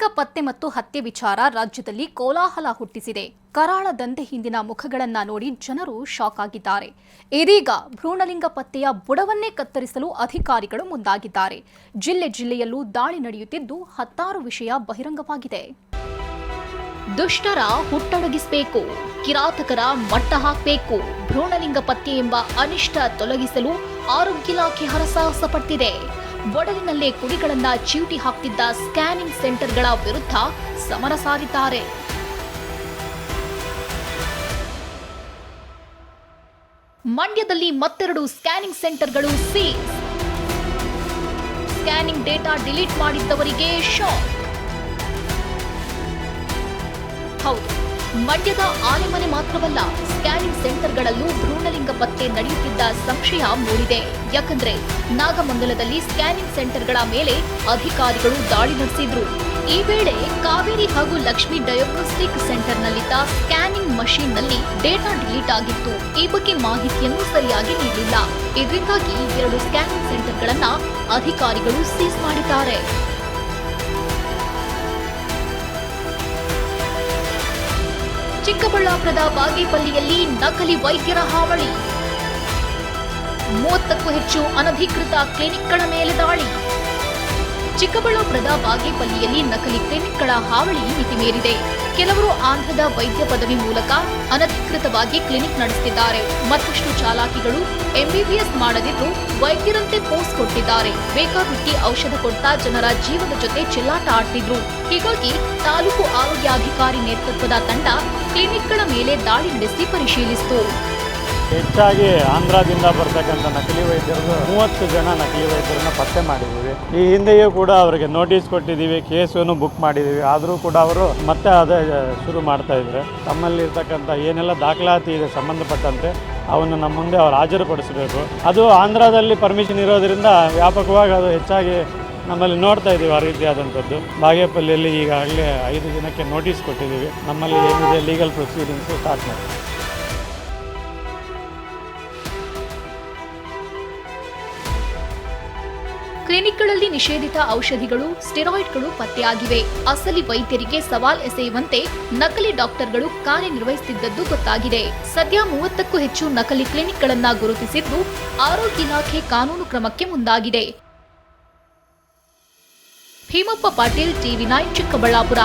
ಭ್ರೂಣಲಿಂಗ ಪತ್ತೆ ಮತ್ತು ಹತ್ಯೆ ವಿಚಾರ ರಾಜ್ಯದಲ್ಲಿ ಕೋಲಾಹಲ ಹುಟ್ಟಿಸಿದೆ. ಕರಾಳ ದಂಧೆ ಹಿಂದಿನ ಮುಖಗಳನ್ನ ನೋಡಿ ಜನರು ಶಾಕ್ ಆಗಿದ್ದಾರೆ. ಇದೀಗ ಭ್ರೂಣಲಿಂಗ ಪತ್ತೆಯ ಬುಡವನ್ನೇ ಕತ್ತರಿಸಲು ಅಧಿಕಾರಿಗಳು ಮುಂದಾಗಿದ್ದಾರೆ. ಜಿಲ್ಲೆ ಜಿಲ್ಲೆಯಲ್ಲೂ ದಾಳಿ ನಡೆಯುತ್ತಿದ್ದು ಹತ್ತಾರು ವಿಷಯ ಬಹಿರಂಗವಾಗಿದೆ. ದುಷ್ಟರ ಹುಟ್ಟಡಗಿಸಬೇಕು, ಕಿರಾತಕರ ಮಟ್ಟ ಹಾಕಬೇಕು, ಭ್ರೂಣಲಿಂಗ ಪತ್ತೆ ಎಂಬ ಅನಿಷ್ಟ ತೊಲಗಿಸಲು ಆರೋಗ್ಯ ಇಲಾಖೆ ಹರಸಾಹಸ ಪಟ್ಟಿದೆ ಒಡಲಿನಲ್ಲೇ ಕುಡಿಗಳನ್ನ ಚೀಟಿ ಹಾಕ್ತಿದ್ದ ಸ್ಕ್ಯಾನಿಂಗ್ ಸೆಂಟರ್ಗಳ ವಿರುದ್ಧ ಸಮರ ಸಾರಿದ್ದಾರೆ. ಮಂಡ್ಯದಲ್ಲಿ ಮತ್ತೆರಡು ಸ್ಕ್ಯಾನಿಂಗ್ ಸೆಂಟರ್ಗಳು ಸಿ ಸ್ಕ್ಯಾನಿಂಗ್ ಡೇಟಾ ಡಿಲೀಟ್ ಮಾಡಿದ್ದವರಿಗೆ ಶಾಕ್. ಹೌದು. ಮಂಡ್ಯದ ಆನೆಮನೆ ಮಾತ್ರವಲ್ಲ ಸ್ಕ್ಯಾನಿಂಗ್ ಸೆಂಟರ್ಗಳಲ್ಲೂ ಭ್ರೂಣಲಿಂಗ ಪತ್ತೆ ನಡೆಯುತ್ತಿದ್ದ ಸಂಶಯ ಮೂಡಿದೆ. ಯಾಕಂದ್ರೆ ನಾಗಮಂಗಲದಲ್ಲಿ ಸ್ಕ್ಯಾನಿಂಗ್ ಸೆಂಟರ್ಗಳ ಮೇಲೆ ಅಧಿಕಾರಿಗಳು ದಾಳಿ ನಡೆಸಿದ್ರು. ಈ ವೇಳೆ ಕಾವೇರಿ ಹಾಗೂ ಲಕ್ಷ್ಮಿ ಡಯಾಗ್ನೋಸ್ಟಿಕ್ ಸೆಂಟರ್ನಲ್ಲಿದ್ದ ಸ್ಕ್ಯಾನಿಂಗ್ ಮಷೀನ್ನಲ್ಲಿ ಡೇಟಾ ಡಿಲೀಟ್ ಆಗಿತ್ತು. ಈ ಬಗ್ಗೆ ಮಾಹಿತಿಯನ್ನು ಸರಿಯಾಗಿ ನೀಡಿಲ್ಲ. ಇದರಿಂದಾಗಿ ಎರಡು ಸ್ಕ್ಯಾನಿಂಗ್ ಸೆಂಟರ್ಗಳನ್ನ ಅಧಿಕಾರಿಗಳು ಸೀಸ್ ಮಾಡಿದ್ದಾರೆ. ಚಿಕ್ಕಬಳ್ಳಾಪುರದ ಬಾಗೇಪಲ್ಲಿಯಲ್ಲಿ ನಕಲಿ ವೈದ್ಯರ ಹಾವಳಿ. ಮೂವತ್ತಕ್ಕೂ ಹೆಚ್ಚು ಅನಧಿಕೃತ ಕ್ಲಿನಿಕ್ಗಳ ಮೇಲೆ ದಾಳಿ. ಚಿಕ್ಕಬಳ್ಳಾಪುರದ ಬಾಗೇಪಲ್ಲಿಯಲ್ಲಿ ನಕಲಿ ಕ್ಲಿನಿಕ್ಗಳ ಹಾವಳಿ ಮಿತಿಮೀರಿದೆ ಕೆಲವರು ಆಂಧ್ರದ ವೈದ್ಯ ಪದವಿ ಮೂಲಕ ಅನಧಿಕೃತವಾಗಿ ಕ್ಲಿನಿಕ್ ನಡೆಸುತ್ತಿದ್ದಾರೆ. ಮತ್ತಷ್ಟು ಚಾಲಾಕಿಗಳು ಎಂಬಿಬಿಎಸ್ ಮಾಡದಿದ್ದು ವೈದ್ಯರಂತೆ ಪೋಸ್ಟ್ ಕೊಟ್ಟಿದ್ದಾರೆ. ಬೇಕಾಬಿಟ್ಟಿ ಔಷಧ ಕೊಡ್ತಾ ಜನರ ಜೀವದ ಜೊತೆ ಚಿಲ್ಲಾಟ ಆಡ್ತಿದ್ರು. ಹೀಗಾಗಿ ತಾಲೂಕು ಆರೋಗ್ಯಾಧಿಕಾರಿ ನೇತೃತ್ವದ ತಂಡ ಕ್ಲಿನಿಕ್ಗಳ ಮೇಲೆ ದಾಳಿ ನಡೆಸಿ ಪರಿಶೀಲಿಸಿತು. ಹೆಚ್ಚಾಗಿ ಆಂಧ್ರದಿಂದ ಬರ್ತಕ್ಕಂಥ ನಕಲಿ ವೈದ್ಯರು ಮೂವತ್ತು ಜನ ನಕಲಿ ವೈದ್ಯರನ್ನ ಪತ್ತೆ ಮಾಡಿದ್ದೀವಿ. ಈ ಹಿಂದೆಯೂ ಕೂಡ ಅವರಿಗೆ ನೋಟಿಸ್ ಕೊಟ್ಟಿದ್ದೀವಿ, ಕೇಸನ್ನು ಬುಕ್ ಮಾಡಿದ್ದೀವಿ. ಆದರೂ ಕೂಡ ಅವರು ಮತ್ತೆ ಅದೇ ಶುರು ಮಾಡ್ತಾ ಇದ್ದಾರೆ. ತಮ್ಮಲ್ಲಿರ್ತಕ್ಕಂಥ ಏನೆಲ್ಲ ದಾಖಲಾತಿ ಇದೆ ಸಂಬಂಧಪಟ್ಟಂತೆ ಅವನ್ನು ನಮ್ಮ ಮುಂದೆ ಅವ್ರು ಹಾಜರುಪಡಿಸಬೇಕು. ಅದು ಆಂಧ್ರದಲ್ಲಿ ಪರ್ಮಿಷನ್ ಇರೋದ್ರಿಂದ ವ್ಯಾಪಕವಾಗಿ ಅದು ಹೆಚ್ಚಾಗಿ ನಮ್ಮಲ್ಲಿ ನೋಡ್ತಾ ಇದ್ದೀವಿ ಆ ರೀತಿಯಾದಂಥದ್ದು. ಬಾಗೇಪಲ್ಲಿಯಲ್ಲಿ ಈಗಾಗಲೇ ಐದು ಜನಕ್ಕೆ ನೋಟಿಸ್ ಕೊಟ್ಟಿದ್ದೀವಿ. ನಮ್ಮಲ್ಲಿ ಏನಿದೆ ಲೀಗಲ್ ಪ್ರೊಸೀಡಿಂಗ್ಸು ಸ್ಟಾರ್ಟ್ ಮಾಡಿ ಕ್ಲಿನಿಕ್ಗಳಲ್ಲಿ ನಿಷೇಧಿತ ಔಷಧಿಗಳು, ಸ್ಟೆರಾಯ್ಡ್ಗಳು ಪತ್ತೆಯಾಗಿವೆ. ಅಸಲಿ ವೈದ್ಯರಿಗೆ ಸವಾಲ್ ಎಸೆಯುವಂತೆ ನಕಲಿ ಡಾಕ್ಟರ್ಗಳು ಕಾರ್ಯನಿರ್ವಹಿಸುತ್ತಿದ್ದದ್ದು ಗೊತ್ತಾಗಿದೆ. ಸದ್ಯ ಮೂವತ್ತಕ್ಕೂ ಹೆಚ್ಚು ನಕಲಿ ಕ್ಲಿನಿಕ್ಗಳನ್ನ ಗುರುತಿಸಿದ್ದು ಆರೋಗ್ಯ ಇಲಾಖೆ ಕಾನೂನು ಕ್ರಮಕ್ಕೆ ಮುಂದಾಗಿದೆ. Bhimappa Patil, TV nine, Chikkaballapur.